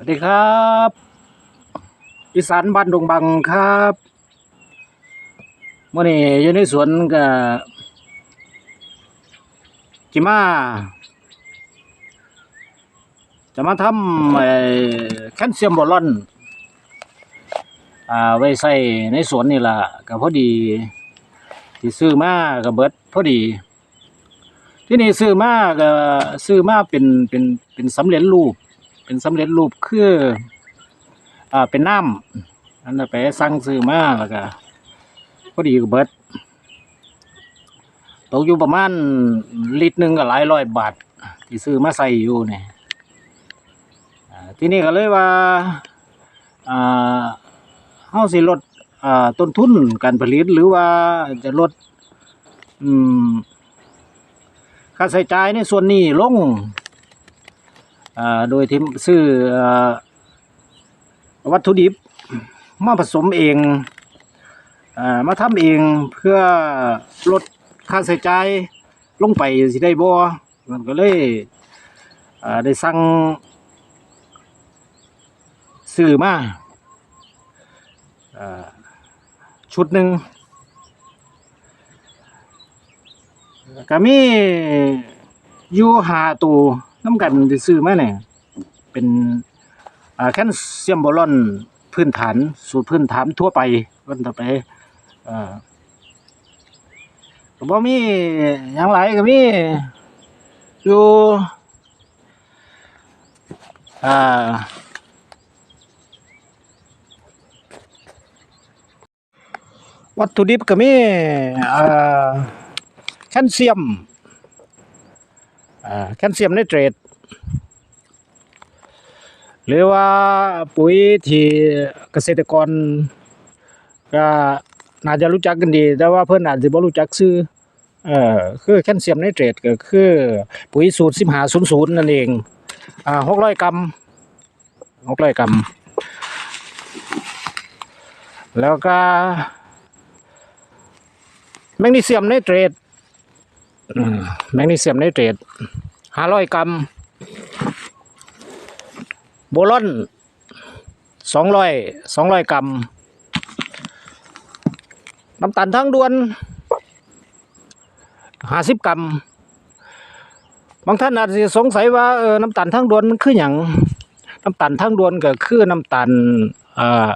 สวัสดีครับ อีสานบ้านดงบังครับเมื่อนี้อยู่ในสวนกับจิมา จะมาทำไอ้แคลเซียมบอลอน อ่าไว้ใส่ในสวนนี่ล่ะก็พอดี ที่ซื้อมาก็เบิร์ดพอดี ที่นี่ซื้อมาก็ซื้อมาเป็นเป็นเป็นสำเร็จรูป เป็นสำเร็จรูปคืออ่าเป็นน้ำอันนั้นไปสั่งซื้อมาแล้วก็พอดีก็เบิดตกอยู่ประมาณลิตรหนึ่งก็หลายร้อยบาทที่ซื้อมาใส่อยู่เนี่ยที่นี่ก็เลยว่าเฮาสิลดต้นทุนการผลิตหรือว่าจะลดค่าใช้จ่ายในส่วนนี้ลง โดยที่ซื้ออวัตถุดิบมาผสมเองอมาทำเองเพื่อลดค่าใช้จ่ายลงไปสิได้บ่มันก็เลยได้สั่งซื้อมาอ่าชุดหนึ่งก็มีอยู่หาตัว น้ำกันที่ซื้อมาเนี่ยเป็นอ่าแคลเซียมบอลอนพื้นฐาน สูตรพื้นฐานทั่วไปวันต่อไปอ่าก็บ่มีอย่างไรก็มีอยู่อ่าวัตถุดิบก็มีแคลเซียม แคลเซียมไนเตรตหรือว่าปุ๋ยที่เกษตรกรก็น่าจะรู้จักกันดี แต่ว่าเพิ่อนอาจจะบ่รู้จักชื่อเอ่อคือแคลเซียมไนเตรตก็คือปุ๋ยสูตร1500นั่นเองอ่า600กรัม600กรัม แล้วก็แมกนีเซียมไนเตรต แมกนีเซียมไนเตรตห้าร้อยกรัม โบลอนสองร้อยสองร้อยกรัม น้ำตาลทั้งด่วนห้าสิบกรัม บางท่านอาจจะสงสัยว่าเออน้ำตาลทั้งด่วนมันคืออย่างน้ำตาลทั้งด่วนก็คือน้ำตาลอ่า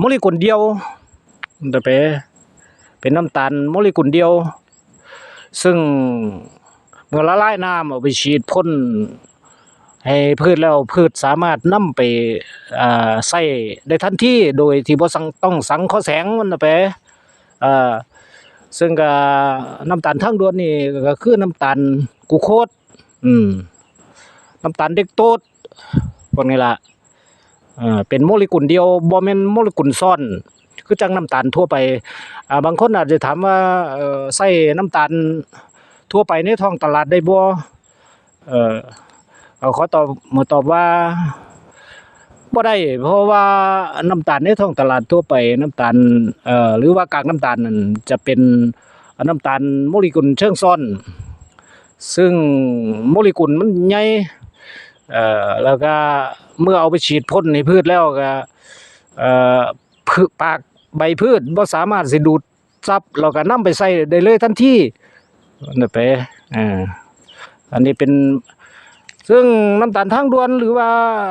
โมเลกุลเดียวแต่ไปเป็นน้ำตาลโมเลกุลเดียว ซึ่งเมื่อละลายน้ำเอาไปฉีดพ่นให้พืชแล้วพืชสามารถนำไปใส่ได้ทันทีโดยที่บ่สังต้องสังเคราะห์แสงมันน่ะไปซึ่งก็น้ำตาลทางดวนนี่ก็คือน้ำตาลกูโคสอืมน้ำตาลเด็กโตสพวกนี้ละเป็นโมเลกุลเดียวบ่แม่นโมเลกุลซ้อน คือจังน้ำตาลทั่วไปอ่าบางคนอาจจะถามว่าเอ่อใส่น้ำตาลทั่วไปในท้องตลาดได้บ่เอ่อเอาขอตอบมาตอบว่าบ่ได้ เพราะว่าน้ำตาลในท้องตลาดทั่วไปน้ำตาลเอ่อหรือว่ากากน้ำตาลนั่นจะเป็นน้ำตาลโมเลกุลเชิงซ้อน ซึ่งโมเลกุลมันใหญ่เอ่อแล้วก็เมื่อเอาไปฉีดพ่นในพืชแล้วก็เอ่อปาก ใบพืชบ่สามารถสิดูดซับเราก็นำไปใส่ได้เลยทันทีนั่ไปอ่าอันนี้เป็น ซึ่งน้ำตาลทางด่วน หรือว่า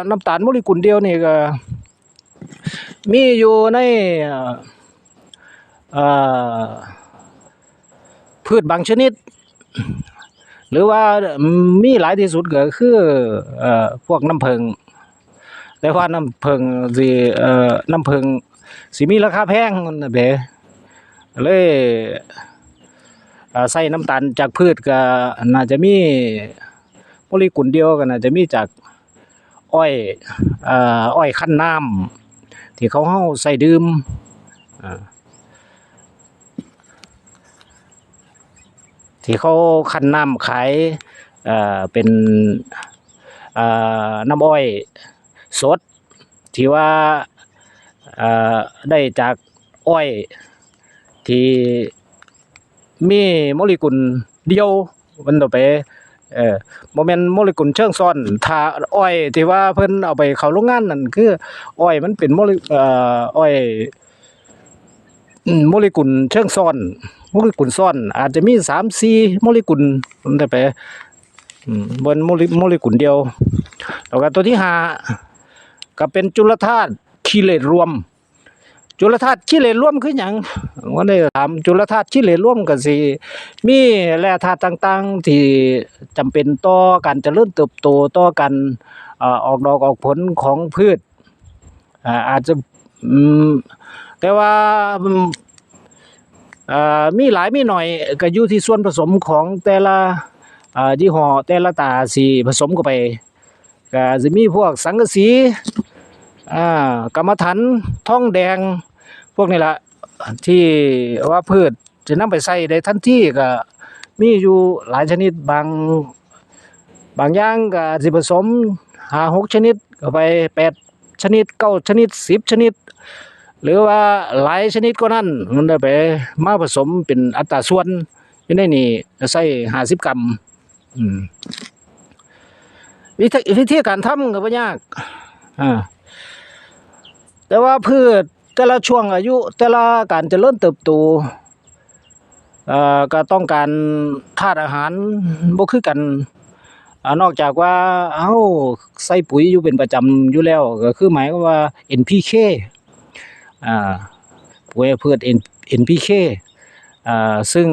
น้ำตาลโมเลกุลเดียวนี่ก็ มีอยู่ในอ่อเอ่อพืชบางชนิด หรือว่ามีหลายที่สุดก็คืออ่อพวกน้ำผึ้งแต่ว่าน้ำผึ้งสิเอ่อน้ำผึ้ง สิมีราคาแพงนะเบเลยใส่น้ำตาลจากพืชก็น่าจะมีโมเลกุลเดียวก็น่าจะมีจากอ้อยอ้อยคั้นน้ำที่เขาเฮาใส่ดื่มที่เขาคั้นน้ำขายเป็นน้ำอ้อยสดที่ว่า ได้จากอ้อยที่มีโมเลกุลเดียวมันต่อไปเออบ่แม่นโมเลกุลเชิงซ้อนถ้าอ้อยที่ว่าเพิ่นเอาไปเข้าโรงงานนั่นคืออ้อยมันเป็นโมเลเอ่ออ้อยโมเลกุลเชิงซ้อนโมเลกุลซ้อน อาจจะมี3-4โมเลกุลมันได้ไปอืมบนโมเลโมเลกุลเดียว แล้วก็ตัวที่ห้าก็เป็นจุลธาตุ คีเลตรวม จุลธาตุคีเลตรวมคือหยังว่าได้ถามจุลธาตุคีเลตรวมก็สิมีแร่ธาตุต่างๆ ที่จำเป็นต่อการเจริญเติบโตต่อการออกดอกออกผลของพืชอาจจะแต่ว่าอมีหลายมีหน่อยก็อยู่ที่ส่วนผสมของแต่ละยี่ห้อแต่ละตาสิผสมเข้าไปก็จะมีพวกสังกะสี อ่ากรรมฐานทองแดง พวกนี้ละที่ว่าพืชจะนำไปใส่ได้ทันทีก็มีอยู่หลายชนิดบางบางอย่างก็สิผสมห้าหกชนิดก็ไปแปดชนิดเก้าชนิดสิบชนิด หรือว่าหลายชนิดก็นั่นมันได้ไปมาผสมเป็นอัตราส่วนอยู่ในนี่ใส่ห้าสิบกรัมอืมวิธีวิธีการทำก็บ่ยากอ่า แต่ว่าพืชแต่ละช่วงอายุแต่ละการเจริญเติบโตก็ต้องการธาตุอาหารบ่คือกันอนอกจากว่าเอ้าใส่ปุ๋ยอยู่เป็นประจำอยู่แล้วก็คือหมายว่า NPK อ่าปุ๋ยพืช N NPK อ่าซึ่ง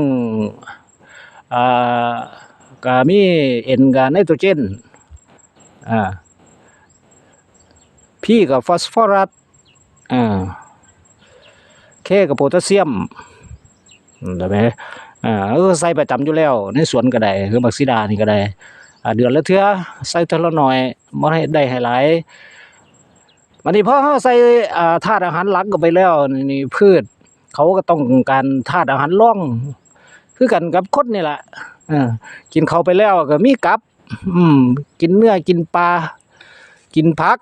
อ่าก็มี N กับไนโตรเจนอ่าพี่กับฟอสฟอรัส อ่าเคกับโพแทสเซียมอืมได้ไหมอ่าเออใส่ประจำอยู่แล้ว ในสวนก็ได้คือบักซิดานี่ก็ได้อ่าเดือนละเทื่อใส่เทื่อละหน่อยบ่ให้ได้ให้หลายวันนี้พอเฮาใส่อ่าธาตุอาหารหลักก็ไปแล้วนี่นี่พืช เขาก็ต้องการธาตุอาหารร่องคือกันกับคนนี่แหละอ่ากินเขาไปแล้วก็มีกับ อืม กินเนื้อกินปลากินผัก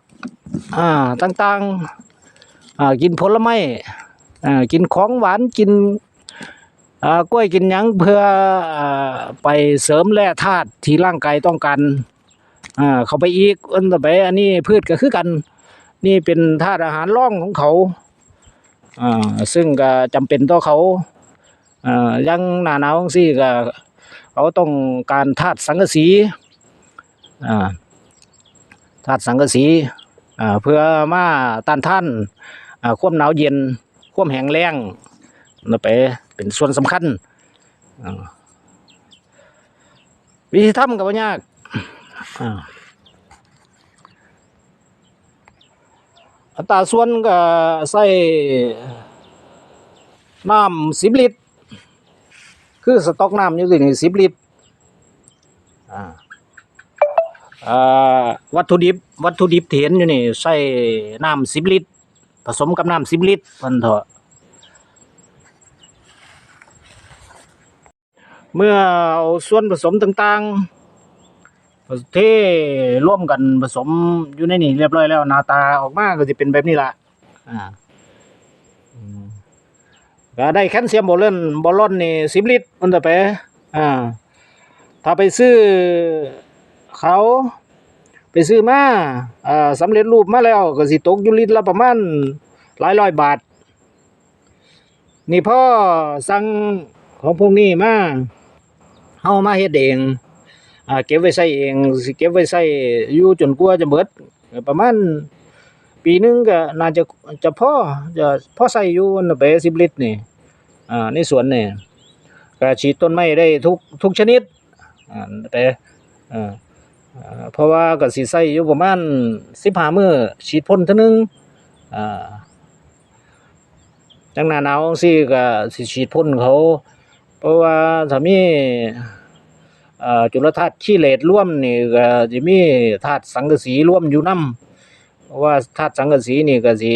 อ่า ต่าง ๆ กินผลไม้กินของหวานกินกล้วยกินยังเพื่ออไปเสริมแร่ธาตุที่ร่างกายต้องการเข้าไปอีกอันต่อไปอันนี้พืชก็คือกัน นี่เป็นธาตุอาหารร่องของเขาซึ่งก็จำเป็นต่อเขายังหนาหนาวจั่งซี้ก็เขาต้องการธาตุสังกะสีธาตุสังกะสีเพื่อมาต้านท่าน ความหนาวเย็น ความแห้งแล้งนั่นไปเป็นส่วนสำคัญวิธีทำก็บ่ยากอ่าอัตราส่วนก็ใส่น้ำสิบลิตร คือสต๊อกน้ำอยู่ที่นี่สิบลิตรอ่าอ่าวัตถุดิบ วัตถุดิบที่เห็นอยู่นี่ใส่น้ำสิบลิตร ผสมกับน้ำสิบลิตรมันเถอะเมื่อเอาส่วนผสมต่างๆเทร่วมกันผสมอยู่ในนี่เรียบร้อยแล้วหน้าตาออกมาก็จะเป็นแบบนี้ละอ่าก็ได้แคลเซียมบอลลอนบอลลอนนี่สิบลิตรมันจะไปอ่าถ้าไปซื้อเขาไปซื้อมาอ่าสำเร็จรูปมาแล้วก็สิตกอยู่ลิตรละประมาณ หลายร้อยบาท นี่พ่อสั่งของพวกนี้มาเฮามาเฮ็ดเองอ่าเก็บไว้ใช้เองสิเก็บไว้ใช้อยู่จนกว่าจะเบิด ประมาณปีหนึงก็น่าจะจะพ่อจะพ่อใช้อยู่นะไป10ลิตรนี่อ่าในสวนนี่ก็ฉีดต้นไม้ได้ทุกทุกชนิดอ่าแต่อ่าเพราะว่าก็สิใช้อยู่ประมาณ15มื้อฉีดพ่นเทื่อนึงอ่า จังหน้าหนาวจังซี่ก็สิฉีดพ่นเขา เพราะว่าถ้ามีจุลธาตุขี้เหล็กร่วมนี่ก็สิมีธาตุสังกะสีร่วมอยู่นํเพราะว่าธาตุสังกะสีนี่ก็สิ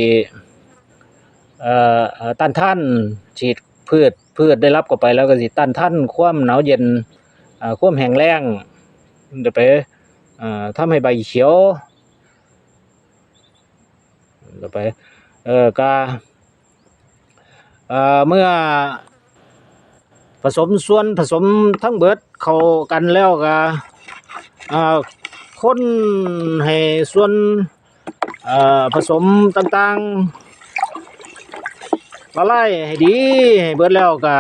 ต้านท่านฉีดพืชพืชได้รับเข้าไปแล้วก็สิต้านท่านความหนาวเย็นความแห้งแล้งจะไปอ่าทำให้ใบเขียวจะไปเออกา เอ่อเมื่อผสมส่วนผสมทั้งเบิดเข้ากันแล้วก็อ่าคนให้ส่วนเอ่อผสมต่างๆละลายให้ดีให้เบิดแล้วก็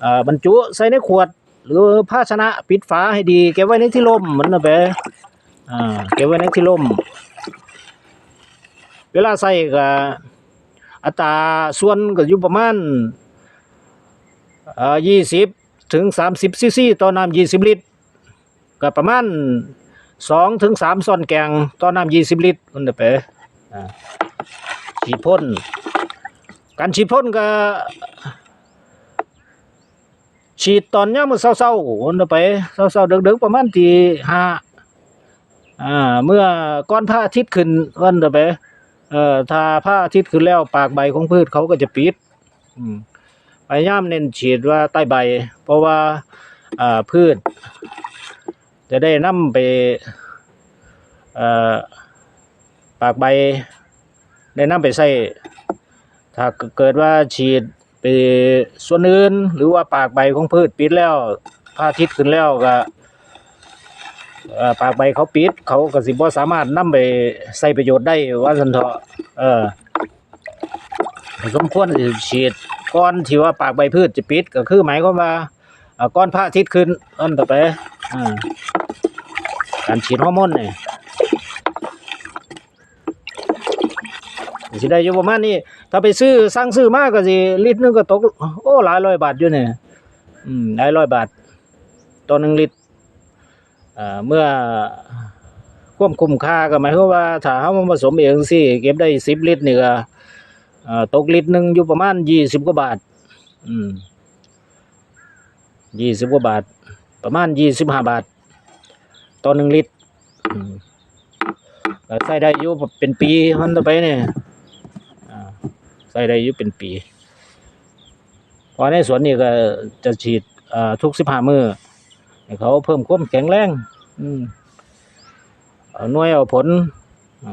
เอ่อบรรจุใส่ในขวด หรือภาชนะปิดฝาให้ดีเก็บไว้ในที่ร่มเหมือนนะเบอ่าเก็บไว้ในที่ร่ม เวลาใส่ก็ อัตราส่วนก็อยู่ประมาณเอ่อยี่สิบถึงสามสิบซีซีต่อน้ำยี่สิบลิตร ก็ประมาณสองถึงสามซ้อนแกงต่อน้ำยี่สิบลิตรมันจะไปอ่าฉีดพ่นการฉีดพ่นก็ฉีดตอนเนี้ยามมันเศร้าๆมันจะไปเศร้าๆดึกๆประมาณตีห้าอ่าเมื่อก้อนผ้าอาทิตย์ขึ้นวันจะไป เอ่อถ้าผ้าอาทิตย์ขึ้นแล้วปากใบของพืชเขาก็จะปิดพยายามเน้นฉีดว่าใต้ใบ เพราะว่าอ่าพืช จะได้นำไปเอ่อปากใบ ได้นำไปใส่ถ้าเกิดว่าฉีดไปส่วนอื่น หรือว่าปากใบของพืชปิดแล้วพระอาทิตย์ขึ้นแล้วก็ เอ่อปากใบเขาปิด เขาก็สิบ่สามารถนำไปใส่ประโยชน์ได้ว่าซั่นเถาะเออสมควรสิฉีดก่อนที่ว่าปากใบพืชจะปิดก็คือหมายความว่าเอ่อก่อนพระอาทิตย์ขึ้นอันต่อไปอ่าการฉีดฮอร์โมนเนี่ยสิได้อยู่ประมาณนี้ถ้าไปซื้อสั่งซื้อมากก็สิลิตรนึงก็ตก โอ้หลายร้อยบาทอยู่เนี่ยอืมหลายร้อยบาทต่อหนึ่งลิตร เมื่อควบคุมค่าก็หมายความว่าถ้าเฮามาผสมเองสิเก็บได้สิบลิตรนี่ก็ตกลิตรหนึ่งอยู่ประมาณยี่สิบกว่าบาทยี่สิบกว่าบาท ประมาณยี่สิบห้าบาทต่อหนึ่งลิตรใช้ได้อยู่เป็นปีมันต่อไปเนี่ยใช้ได้อยู่เป็นปีพอในสวนนี่ก็จะฉีดทุกสิบห้ามือ ให้เขาเพิ่มความแข็งแรง อืมเอาหน่วยเอาผลอ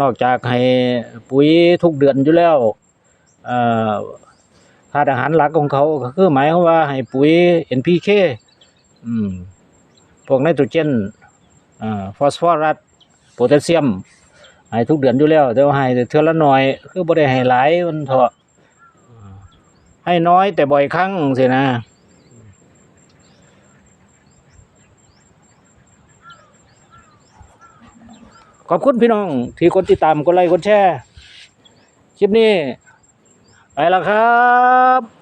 นอกจากให้ปุ๋ยทุกเดือนอยู่แล้วธาตุอาหารหลักของเขาก็คือหมายความว่าให้ปุ๋ย NPK พวกไนโตรเจนฟอสฟอรัสโพแทสเซียมให้ทุกเดือนอยู่แล้วแต่ว่าให้เทื่อละหน้อย คือบ่ได้ให้หลายมันเถาะ ให้น้อยแต่บ่อยครั้งสินะ ขอบคุณพี่น้อง ที่กดติดตามกดไลค์กดแชร์ คลิปนี้ ไปแล้วครับ